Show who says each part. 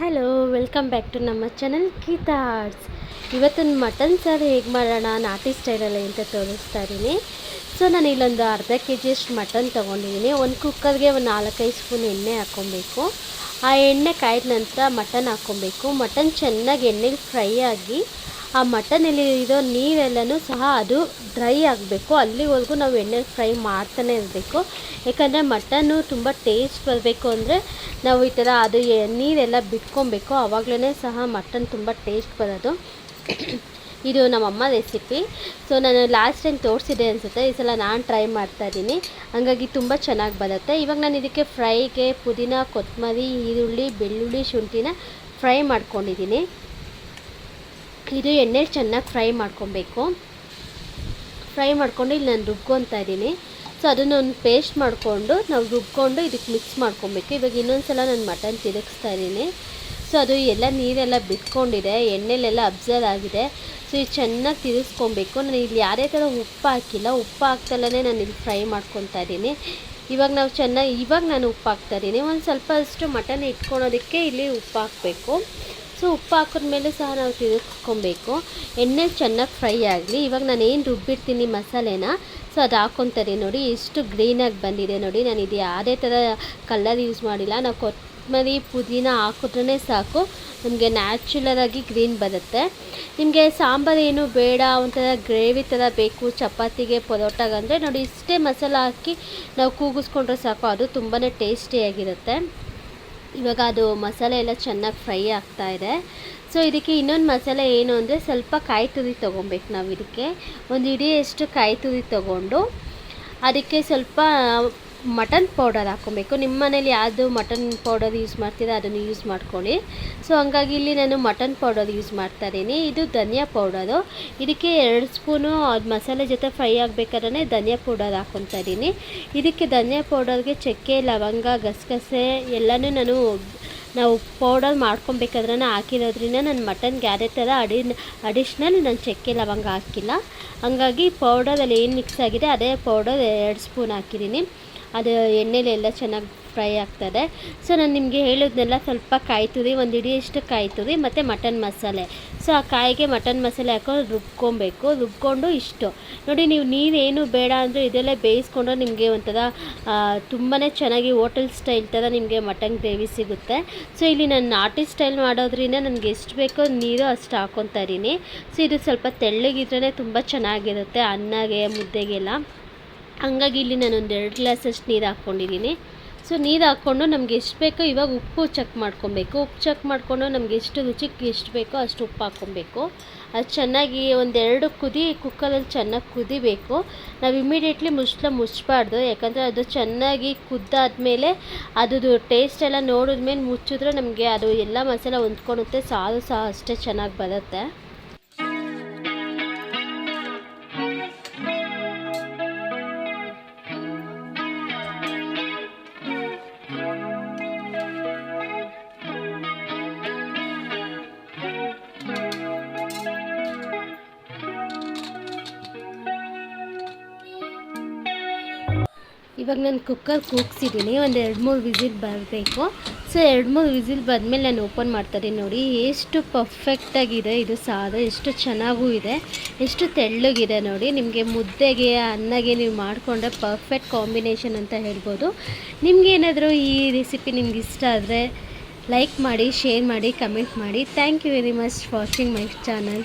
Speaker 1: Hello welcome back to ನಮ್ಮ channel Geetha arts ಇವತ್ತಿನ mutton ಸಾರು ಹೇಗೆ ಮಾಡೋಣ, ನಾಟಿ ಸ್ಟೈಲಲ್ಲಿ ಅಂತ ತೋರಿಸ್ತಾ ಇದ್ದೀನಿ. ಸೊ ನಾನು ಇಲ್ಲೊಂದು ಅರ್ಧ ಕೆ ಜಿಯಷ್ಟು ಮಟನ್ ತೊಗೊಂಡಿದ್ದೀನಿ. ಒಂದು ಕುಕ್ಕರ್ಗೆ ಒಂದು ನಾಲ್ಕೈದು ಸ್ಪೂನ್ ಎಣ್ಣೆ ಹಾಕ್ಕೊಬೇಕು. ಆ ಎಣ್ಣೆ ಕಾಯ್ದ ನಂತರ ಮಟನ್ ಹಾಕ್ಕೊಬೇಕು. ಮಟನ್ ಚೆನ್ನಾಗಿ ಎಣ್ಣೆಲಿ ಫ್ರೈ ಆಗಿ ಆ ಮಟನಲ್ಲಿ ಇರೋ ನೀರೆಲ್ಲನೂ ಸಹ ಅದು ಡ್ರೈ ಆಗಬೇಕು. ಅಲ್ಲಿವರೆಗೂ ನಾವು ಎಣ್ಣೆ ಫ್ರೈ ಮಾಡ್ತಾನೆ ಇರಬೇಕು. ಯಾಕಂದರೆ ಮಟನ್ನು ತುಂಬ ಟೇಸ್ಟ್ ಬರಬೇಕು ಅಂದರೆ ನಾವು ಈ ಥರ ಅದು ನೀರೆಲ್ಲ ಬಿಟ್ಕೊಬೇಕು. ಆವಾಗಲೇ ಸಹ ಮಟನ್ ತುಂಬ ಟೇಸ್ಟ್ ಬರೋದು. ಇದು ನಮ್ಮಮ್ಮ ರೆಸಿಪಿ. ಸೊ, ನಾನು ಲಾಸ್ಟ್ ಟೈಮ್ ತೋರಿಸಿದೆ ಅನಿಸುತ್ತೆ. ಈ ಸಲ ನಾನು ಟ್ರೈ ಮಾಡ್ತಾ ಇದ್ದೀನಿ. ಹಂಗಾಗಿ ತುಂಬ ಚೆನ್ನಾಗಿ ಬರುತ್ತೆ. ಇವಾಗ ನಾನು ಇದಕ್ಕೆ ಫ್ರೈಗೆ ಪುದೀನ ಕೊತ್ತಂಬರಿ ಈರುಳ್ಳಿ, ಬೆಳ್ಳುಳ್ಳಿ, ಶುಂಠಿನ ಫ್ರೈ ಮಾಡ್ಕೊಂಡಿದ್ದೀನಿ. ಇದು ಎಣ್ಣೆ ಚೆನ್ನಾಗಿ ಫ್ರೈ ಮಾಡ್ಕೊಬೇಕು. ಫ್ರೈ ಮಾಡ್ಕೊಂಡು ಇಲ್ಲಿ ನಾನು ರುಬ್ಕೊತಾ ಇದ್ದೀನಿ. ಸೊ ಅದನ್ನು ಒಂದು ಪೇಸ್ಟ್ ಮಾಡಿಕೊಂಡು ನಾವು ರುಬ್ಕೊಂಡು ಇದಕ್ಕೆ ಮಿಕ್ಸ್ ಮಾಡ್ಕೊಬೇಕು. ಇವಾಗ ಇನ್ನೊಂದು ಸಲ ನಾನು ಮಟನ್ ತಿರುಗಿಸ್ತಾ ಇದ್ದೀನಿ. ಸೊ ಅದು ಎಲ್ಲ ನೀರೆಲ್ಲ ಬಿಟ್ಕೊಂಡಿದೆ. ಎಣ್ಣೆಲೆಲ್ಲ ಅಬ್ಸರ್ವ್ ಆಗಿದೆ. ಸೊ ಇದು ಚೆನ್ನಾಗಿ ತಿರುಗಿಸ್ಕೊಬೇಕು. ನಾನು ಇಲ್ಲಿ ಯಾವುದೇ ಥರ ಉಪ್ಪು ಹಾಕಿಲ್ಲ. ಉಪ್ಪು ಹಾಕ್ತಲ್ಲೇ ನಾನು ಇಲ್ಲಿ ಫ್ರೈ ಮಾಡ್ಕೊತಾ ಇದ್ದೀನಿ. ಇವಾಗ ನಾವು ಚೆನ್ನಾಗಿ, ಇವಾಗ ನಾನು ಉಪ್ಪು ಹಾಕ್ತಾ ಇದ್ದೀನಿ. ಒಂದು ಸ್ವಲ್ಪ ಅಷ್ಟು ಮಟನ್ ಇಟ್ಕೊಳೋದಕ್ಕೆ ಇಲ್ಲಿ ಉಪ್ಪು ಹಾಕಬೇಕು. ಸೊ ಉಪ್ಪು ಹಾಕಿದ್ಮೇಲೆ ಸಹ ನಾವು ತಿರುಗಿಸ್ಕೊಬೇಕು ಎಣ್ಣೆ ಚೆನ್ನಾಗಿ ಫ್ರೈ ಆಗಲಿ. ಇವಾಗ ನಾನು ಏನು ರುಬ್ಬಿರ್ತೀನಿ ಮಸಾಲೆನ? ಸೊ ಅದು ಹಾಕ್ಕೊತಾರೆ ನೋಡಿ. ಇಷ್ಟು ಗ್ರೀನಾಗಿ ಬಂದಿದೆ ನೋಡಿ. ನಾನು ಇದು ಯಾವುದೇ ಥರ ಕಲರ್ ಯೂಸ್ ಮಾಡಿಲ್ಲ. ನಾವು ಕೊತ್ತಂಬರಿ ಪುದೀನ ಹಾಕಿದ್ರೇ ಸಾಕು. ನಮಗೆ ನ್ಯಾಚುರಲಾಗಿ ಗ್ರೀನ್ ಬರುತ್ತೆ. ನಿಮಗೆ ಸಾಂಬಾರು ಏನು ಬೇಡ, ಒಂಥರ ಗ್ರೇವಿ ಥರ ಬೇಕು, ಚಪಾತಿಗೆ ಪರೋಟಾಗಂದರೆ ನೋಡಿ ಇಷ್ಟೇ ಮಸಾಲ ಹಾಕಿ ನಾವು ಕೂಗಿಸ್ಕೊಂಡ್ರೆ ಸಾಕು. ಅದು ತುಂಬಾ ಟೇಸ್ಟಿಯಾಗಿರುತ್ತೆ ಇವಾಗ ಅದು ಮಸಾಲೆ ಎಲ್ಲ ಚೆನ್ನಾಗಿ ಫ್ರೈ ಆಗ್ತಾ ಇದೆ. ಸೊ ಇದಕ್ಕೆ ಇನ್ನೊಂದು ಮಸಾಲೆ ಏನು ಅಂದರೆ ಸ್ವಲ್ಪ ಕಾಯಿ ತುರಿ ತೊಗೊಬೇಕು ನಾವು ಇದಕ್ಕೆ. ಒಂದು ಇಡಿಯಷ್ಟು ಕಾಯಿ ತುರಿ ತೊಗೊಂಡು, ಅದಕ್ಕೆ ಸ್ವಲ್ಪ ಮಟನ್ ಪೌಡರ್ ಹಾಕ್ಕೊಬೇಕು. ನಿಮ್ಮ ಮನೇಲಿ ಯಾವುದು ಮಟನ್ ಪೌಡರ್ ಯೂಸ್ ಮಾಡ್ತೀರಾ ಅದನ್ನು ಯೂಸ್ ಮಾಡ್ಕೊಳ್ಳಿ. ಸೊ ಹಂಗಾಗಿ ಇಲ್ಲಿ ನಾನು ಮಟನ್ ಪೌಡರ್ ಯೂಸ್ ಮಾಡ್ತಾ ಇದ್ದೀನಿ. ಇದು ಧನಿಯಾ ಪೌಡರು. ಇದಕ್ಕೆ ಎರಡು ಸ್ಪೂನು ಅದು ಮಸಾಲೆ ಜೊತೆ ಫ್ರೈ ಆಗಬೇಕಾದ್ರೆ ಧನಿಯಾ ಪೌಡರ್ ಹಾಕ್ಕೊತಾ ಇದ್ದೀನಿ. ಇದಕ್ಕೆ ಧನಿಯಾ ಪೌಡರ್ಗೆ ಚಕ್ಕೆ, ಲವಂಗ, ಗಸಗಸೆ ಎಲ್ಲನೂ ನಾನು ನಾವು ಪೌಡರ್ ಮಾಡ್ಕೊಬೇಕಾದ್ರೆ ಹಾಕಿರೋದ್ರಿಂದ ನಾನು ಮಟನ್ಗೆ ಯಾವುದೇ ಥರ ಅಡಿ ಅಡಿಷ್ನಲ್ ನಾನು ಚಕ್ಕೆ, ಲವಂಗ ಹಾಕಿಲ್ಲ. ಹಂಗಾಗಿ ಪೌಡರಲ್ಲಿ ಏನು ಮಿಕ್ಸ್ ಆಗಿದೆ, ಅದೇ ಪೌಡರ್ ಎರಡು ಸ್ಪೂನ್ ಹಾಕಿದ್ದೀನಿ. ಅದು ಎಣ್ಣೆಲಿ ಎಲ್ಲ ಚೆನ್ನಾಗಿ ಫ್ರೈ ಆಗ್ತದೆ. ಸೊ ನಾನು ನಿಮಗೆ ಹೇಳಿದ್ನೆಲ್ಲ ಸ್ವಲ್ಪ ಕಾಯಿ ತುರಿ ಒಂದು ಇಡಿಯಷ್ಟು ಕಾಯಿ ತುರಿ ಮತ್ತು ಮಟನ್ ಮಸಾಲೆ. ಸೊ ಆ ಕಾಯಿಗೆ ಮಟನ್ ಮಸಾಲೆ ಹಾಕೊಂಡು ರುಬ್ಕೊಬೇಕು. ರುಬ್ಕೊಂಡು ಇಷ್ಟು. ನೋಡಿ, ನೀವು ನೀವೇನು ಬೇಡ ಅಂದರೆ ಇದೆಲ್ಲ ಬೇಯಿಸ್ಕೊಂಡು ನಿಮಗೆ ಒಂಥರ ತುಂಬಾ ಚೆನ್ನಾಗಿ ಹೋಟೆಲ್ ಸ್ಟೈಲ್ ಥರ ನಿಮಗೆ ಮಟನ್ ಗ್ರೇವಿ ಸಿಗುತ್ತೆ. ಸೊ ಇಲ್ಲಿ ನಾನು ನಾಟಿ ಸ್ಟೈಲ್ ಮಾಡೋದ್ರಿಂದ ನನಗೆ ಎಷ್ಟು ಬೇಕೋ ನೀರು ಅಷ್ಟು ಹಾಕ್ಕೊತಾ ಇದ್ದೀನಿ. ಸೊ ಇದು ಸ್ವಲ್ಪ ತೆಳ್ಳಗಿದ್ರೇ ತುಂಬ ಚೆನ್ನಾಗಿರುತ್ತೆ, ಅನ್ನಗೆ, ಮುದ್ದೆಗೆಲ್ಲ. ಹಂಗಾಗಿ ಇಲ್ಲಿ ನಾನು ಒಂದು ಎರಡು ಗ್ಲಾಸಷ್ಟು ನೀರು ಹಾಕ್ಕೊಂಡಿದ್ದೀನಿ. ಸೊ ನೀರು ಹಾಕ್ಕೊಂಡು ನಮ್ಗೆ ಎಷ್ಟು ಬೇಕೋ ಇವಾಗ ಉಪ್ಪು ಚೆಕ್ ಮಾಡ್ಕೊಬೇಕು. ಉಪ್ಪು ಚೆಕ್ ಮಾಡಿಕೊಂಡು ನಮ್ಗೆ ಎಷ್ಟು ರುಚಿಗೆ ಎಷ್ಟು ಬೇಕೋ ಅಷ್ಟು ಉಪ್ಪು ಹಾಕ್ಕೊಬೇಕು. ಅದು ಚೆನ್ನಾಗಿ ಒಂದೆರಡು ಕುದಿ ಕುಕ್ಕರಲ್ಲಿ ಚೆನ್ನಾಗಿ ಕುದಿಬೇಕು. ನಾವು ಇಮಿಡಿಯೇಟ್ಲಿ ಮುಚ್ಚಲ ಮುಚ್ಚಬಾರ್ದು ಯಾಕಂದರೆ ಅದು ಚೆನ್ನಾಗಿ ಕುದ್ದಾದ್ಮೇಲೆ ಅದು ಟೇಸ್ಟ್ ಎಲ್ಲ ನೋಡಿದ್ಮೇಲೆ ಮುಚ್ಚಿದ್ರೆ ನಮಗೆ ಅದು ಎಲ್ಲ ಮಸಾಲೆ ಹೊಂದ್ಕೊಳುತ್ತೆ. ಸಾರು ಸಹ ಅಷ್ಟೇ ಚೆನ್ನಾಗಿ ಬರುತ್ತೆ. ಇವಾಗ ನಾನು ಕುಕ್ಕರ್ ಕೂಗ್ಸಿದ್ದೀನಿ, ಒಂದು ಎರಡು ಮೂರು ವಿಸಿಲ್ ಬರಬೇಕು. ಸೊ ಎರಡು ಮೂರು ವಿಸಿಲ್ ಬಂದಮೇಲೆ ನಾನು ಓಪನ್ ಮಾಡ್ತಾರೆ ನೋಡಿ, ಎಷ್ಟು ಪರ್ಫೆಕ್ಟಾಗಿದೆ ಇದು ಸಾರು ಎಷ್ಟು ಚೆನ್ನಾಗೂ ಇದೆ, ಎಷ್ಟು ತೆಳ್ಳಗಿದೆ ನೋಡಿ. ನಿಮಗೆ ಮುದ್ದೆಗೆ, ಅನ್ನಗೆ ನೀವು ಮಾಡಿಕೊಂಡ್ರೆ ಪರ್ಫೆಕ್ಟ್ ಕಾಂಬಿನೇಷನ್ ಅಂತ ಹೇಳ್ಬೋದು. ನಿಮ್ಗೆ ಏನಾದರೂ ಈ ರೆಸಿಪಿ ನಿಮ್ಗೆ ಇಷ್ಟ ಆದರೆ ಲೈಕ್ ಮಾಡಿ ಶೇರ್ ಮಾಡಿ ಕಮೆಂಟ್ ಮಾಡಿ. Thank you very much watching my channel